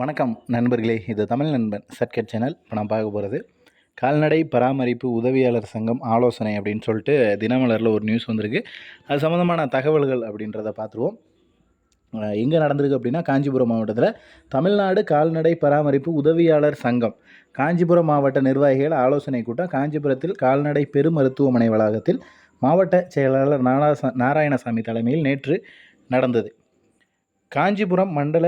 வணக்கம் நண்பர்களே இது தமிழ் நண்பன் சர்க்கட் சேனல். இப்போ நான் பார்க்க போகிறது கால்நடை பராமரிப்பு உதவியாளர் சங்கம் ஆலோசனை அப்படின்னு சொல்லிட்டு தினமலரில் ஒரு நியூஸ் வந்திருக்கு. அது சம்மந்தமான தகவல்கள் அப்படின்றத பார்த்துருவோம். எங்கே நடந்திருக்கு அப்படின்னா காஞ்சிபுரம் மாவட்டத்தில் தமிழ்நாடு கால்நடை பராமரிப்பு உதவியாளர் சங்கம் காஞ்சிபுரம் மாவட்ட நிர்வாகிகள் ஆலோசனை கூட்டம் காஞ்சிபுரத்தில் கால்நடை பெருமருத்துவமனை வளாகத்தில் மாவட்ட செயலாளர் நாராச நாராயணசாமி தலைமையில் நேற்று நடந்தது. காஞ்சிபுரம் மண்டல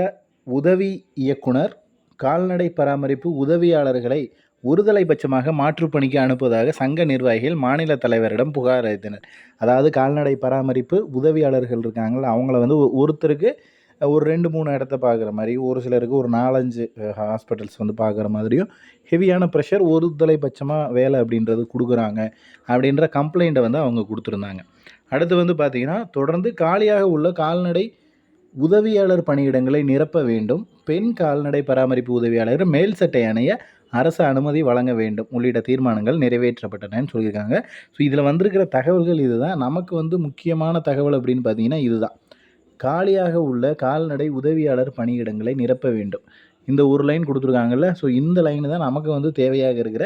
உதவி இயக்குனர் கால்நடை பராமரிப்பு உதவியாளர்களை ஒருதலை பட்சமாக மாற்றுப்பணிக்கு அனுப்புவதாக சங்க நிர்வாகிகள் மாநில தலைவரிடம் புகார் அளித்தனர். அதாவது கால்நடை பராமரிப்பு உதவியாளர்கள் இருக்காங்கள அவங்கள வந்து ஒருத்தருக்கு ஒரு ரெண்டு மூணு இடத்த பார்க்குற மாதிரி ஒரு சிலருக்கு ஒரு நாலஞ்சு ஹாஸ்பிட்டல்ஸ் வந்து பார்க்குற மாதிரியும் ஹெவியான ப்ரெஷர் ஒருதலை பட்சமாக வேலை அப்படின்றது கொடுக்குறாங்க அப்படின்ற கம்ப்ளைண்ட்டை வந்து அவங்க கொடுத்துருந்தாங்க. அடுத்து வந்து பார்த்திங்கன்னா தொடர்ந்து காலியாக உள்ள கால்நடை உதவியாளர் பணியிடங்களை நிரப்ப வேண்டும். பெண் கால்நடை பராமரிப்பு உதவியாளர் மேல் சட்டை அணைய அரசு அனுமதி வழங்க வேண்டும். உள்ளிட்ட தீர்மானங்கள் நிறைவேற்றப்பட்டனன்னு சொல்லியிருக்காங்க. ஸோ இதில் வந்திருக்கிற தகவல்கள் இதுதான். நமக்கு வந்து முக்கியமான தகவல் அப்படின்னு பார்த்தீங்கன்னா இதுதான். காலியாக உள்ள கால்நடை உதவியாளர் பணியிடங்களை நிரப்ப வேண்டும். இந்த ஒரு லைன் கொடுத்துருக்காங்கல்ல. ஸோ இந்த லைன் தான் நமக்கு வந்து தேவையாக இருக்கிற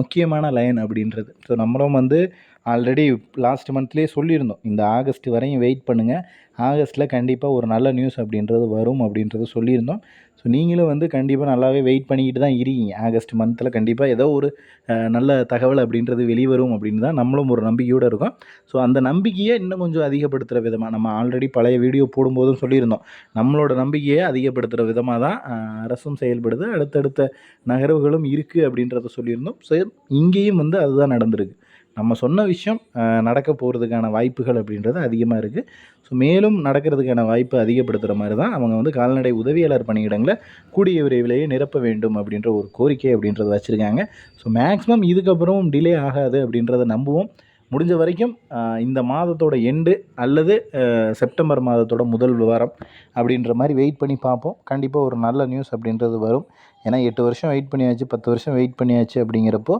முக்கியமான லைன் அப்படின்றது. ஸோ நம்மளும் வந்து ஆல்ரெடி லாஸ்ட் மந்த்லேயே சொல்லியிருந்தோம். இந்த ஆகஸ்ட் வரையும் வெயிட் பண்ணுங்கள் ஆகஸ்ட்டில் கண்டிப்பாக ஒரு நல்ல நியூஸ் அப்படின்றது வரும் அப்படின்றது சொல்லியிருந்தோம். ஸோ நீங்களும் வந்து கண்டிப்பாக நல்லாவே வெயிட் பண்ணிக்கிட்டு தான் இருக்கீங்க. ஆகஸ்ட் மந்தில் கண்டிப்பாக ஏதோ ஒரு நல்ல தகவல் அப்படின்றது வெளிவரும் அப்படின்னு தான் நம்மளும் ஒரு நம்பிக்கையோடு இருக்கோம். ஸோ அந்த நம்பிக்கையை இன்னும் கொஞ்சம் அதிகப்படுத்துகிற விதமாக நம்ம ஆல்ரெடி பழைய வீடியோ போடும்போதும் சொல்லியிருந்தோம். நம்மளோட நம்பிக்கையை அதிகப்படுத்துகிற விதமாக தான் அரசும் செயல்படுது. அடுத்தடுத்த நகர்வுகளும் இருக்குது அப்படின்றத சொல்லியிருந்தோம். ஸோ இங்கேயும் வந்து அதுதான் நடந்திருக்கு. நம்ம சொன்ன விஷயம் நடக்க போகிறதுக்கான வாய்ப்புகள் அப்படின்றது அதிகமாக இருக்குது ஸோ மேலும் நடக்கிறதுக்கான வாய்ப்பு அதிகப்படுத்துகிற மாதிரி தான் அவங்க வந்து கால்நடை உதவியாளர் பணியிடங்களை கூடிய விரைவிலேயே நிரப்ப வேண்டும் அப்படின்ற ஒரு கோரிக்கை அப்படின்றத வச்சுருக்காங்க. ஸோ மேக்ஸிமம் இதுக்கப்புறம் டிலே ஆகாது அப்படின்றத நம்புவோம். முடிஞ்ச வரைக்கும் இந்த மாதத்தோட எண்டு அல்லது செப்டம்பர் மாதத்தோட முதல் வாரம் அப்படின்ற மாதிரி வெயிட் பண்ணி பார்ப்போம். கண்டிப்பாக ஒரு நல்ல நியூஸ் அப்படின்றது வரும். ஏன்னா எட்டு வருஷம் வெயிட் பண்ணியாச்சு பத்து வருஷம் வெயிட் பண்ணியாச்சு அப்படிங்கிறப்போ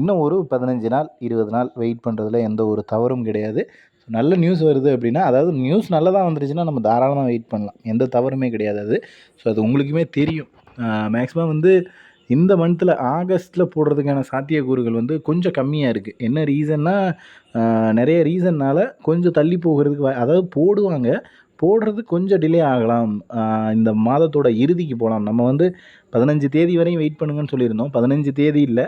இன்னும் ஒரு பதினஞ்சு நாள் இருபது நாள் வெயிட் பண்ணுறதுல எந்த ஒரு தவறும் கிடையாது. நல்ல நியூஸ் வருது அப்படின்னா அதாவது நியூஸ் நல்லதாக வந்துருச்சுன்னா நம்ம தாராளமாக வெயிட் பண்ணலாம். எந்த தவறுமே கிடையாது அது. ஸோ அது உங்களுக்குமே தெரியும். மேக்ஸிமம் வந்து இந்த மந்தில் ஆகஸ்ட்டில் போடுறதுக்கான சாத்தியக்கூறுகள் வந்து கொஞ்சம் கம்மியாக இருக்குது என்ன ரீசன்னா நிறைய ரீசன்னால் கொஞ்சம் தள்ளி போகிறதுக்கு அதாவது போடுவாங்க போடுறது கொஞ்சம் டிலே ஆகலாம். இந்த மாதத்தோட இறுதிக்கு போகலாம் நம்ம வந்து பதினஞ்சு தேதி வரையும் வெயிட் பண்ணுங்கன்னு சொல்லியிருந்தோம். பதினஞ்சு தேதி இல்லை.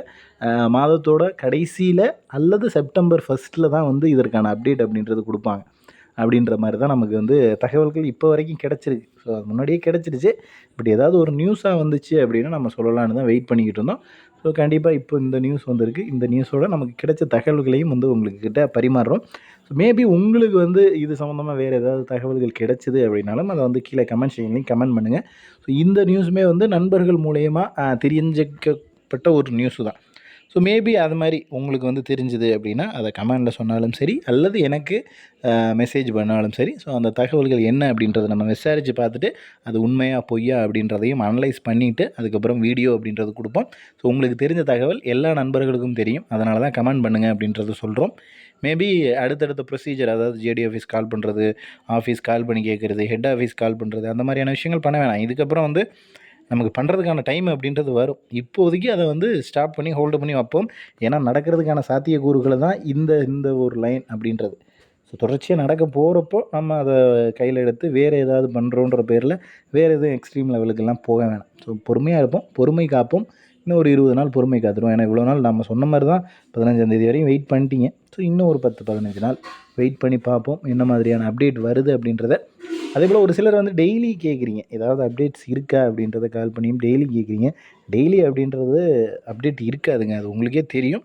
மாதத்தோட கடைசியில் அல்லது செப்டம்பர் ஃபஸ்ட்டில் தான் வந்து இதற்கான அப்டேட் அப்படின்றது கொடுப்பாங்க. அப்படின்ற மாதிரி தான் நமக்கு வந்து தகவல்கள் இப்போ வரைக்கும் கிடச்சிருக்கு. ஸோ அது முன்னாடியே கிடச்சிருச்சு. பட் ஏதாவது ஒரு நியூஸாக வந்துச்சு அப்படின்னா நம்ம சொல்லலான்னு தான் வெயிட் பண்ணிக்கிட்டு இருந்தோம். ஸோ கண்டிப்பாக இப்போ இந்த நியூஸ் வந்திருக்கு. இந்த நியூஸோட நமக்கு கிடைச்ச தகவல்களையும் வந்து உங்களுக்கு கிட்ட பரிமாறுறோம். ஸோ மேபி உங்களுக்கு வந்து இது சம்மந்தமாக வேறு ஏதாவது தகவல்கள் கிடைச்சிது அப்படின்னாலும் அதை வந்து கீழே கமெண்ட் செய்யலையும் கமெண்ட் பண்ணுங்கள் ஸோ இந்த நியூஸுமே வந்து நண்பர்கள் மூலயமா தெரிஞ்சிக்கப்பட்ட ஒரு நியூஸு தான். ஸோ மேபி அது மாதிரி உங்களுக்கு வந்து தெரிஞ்சுது அப்படின்னா அதை கமெண்டில் சொன்னாலும் சரி அல்லது எனக்கு மெசேஜ் பண்ணாலும் சரி ஸோ அந்த தகவல்கள் என்ன அப்படின்றத நம்ம விசாரித்து பார்த்துட்டு அது உண்மையாக பொய்யா அப்படின்றதையும் அனலைஸ் பண்ணிவிட்டு அதுக்கப்புறம் வீடியோ அப்படின்றது கொடுப்போம். ஸோ உங்களுக்கு தெரிஞ்ச தகவல் எல்லா நண்பர்களுக்கும் தெரியும். அதனால தான் கமெண்ட் பண்ணுங்கள் அப்படின்றத சொல்கிறோம் மேபி அடுத்தடுத்த ப்ரொசீஜர் அதாவது ஜேடி ஆஃபீஸ் கால் பண்ணுறது ஆஃபீஸ் கால் பண்ணி கேட்குறது ஹெட் ஆஃபீஸ் கால் பண்ணுறது அந்த மாதிரியான விஷயங்கள் பண்ண வேணாம். இதுக்கப்புறம் வந்து நமக்கு பண்ணுறதுக்கான டைம் அப்படின்றது வரும். இப்போதைக்கு அதை வந்து ஸ்டாப் பண்ணி ஹோல்டு பண்ணி வைப்போம். ஏன்னா நடக்கிறதுக்கான சாத்தியக்கூறுகளை தான் இந்த இந்த ஒரு லைன் அப்படின்றது. ஸோ தொடர்ச்சியாக நடக்க போகிறப்போ நம்ம அதை கையில் எடுத்து வேறு ஏதாவது பண்ணுறோன்ற பேரில் வேறு எதுவும் எக்ஸ்ட்ரீம் லெவலுக்கெல்லாம் போக வேணாம். ஸோ பொறுமையாக இருப்போம். பொறுமை காப்போம். இன்னும் ஒரு இருபது நாள் பொறுமை காத்துருவோம். ஏன்னா இவ்வளோ நாள் நம்ம சொன்ன மாதிரி தான் பதினஞ்சாந்தேதி வரையும் வெயிட் பண்ணிட்டீங்க. ஸோ இன்னும் ஒரு பத்து பதினஞ்சு நாள் வெயிட் பண்ணி பார்ப்போம். என்ன மாதிரியான அப்டேட் வருது அப்படின்றத அதே போல் ஒரு சிலர் வந்து டெய்லி கேட்குறீங்க ஏதாவது அப்டேட்ஸ் இருக்கா அப்படின்றத கால் பண்ணியும் டெய்லி கேட்குறீங்க டெய்லி அப்படின்றது அப்டேட் இருக்காதுங்க. அது உங்களுக்கே தெரியும்.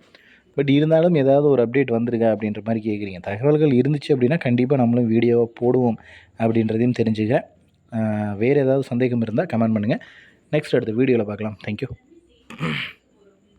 பட் இருந்தாலும் ஏதாவது ஒரு அப்டேட் வந்திருக்கா அப்படின்ற மாதிரி கேட்குறீங்க தகவல்கள் இருந்துச்சு அப்படின்னா கண்டிப்பாக நம்மளும் வீடியோவை போடுவோம் அப்படின்றதையும் தெரிஞ்சுக்க. வேறு ஏதாவது சந்தேகம் இருந்தால் கமெண்ட் பண்ணுங்கள் நெக்ஸ்ட் அடுத்த வீடியோவில் பார்க்கலாம். தேங்க்யூ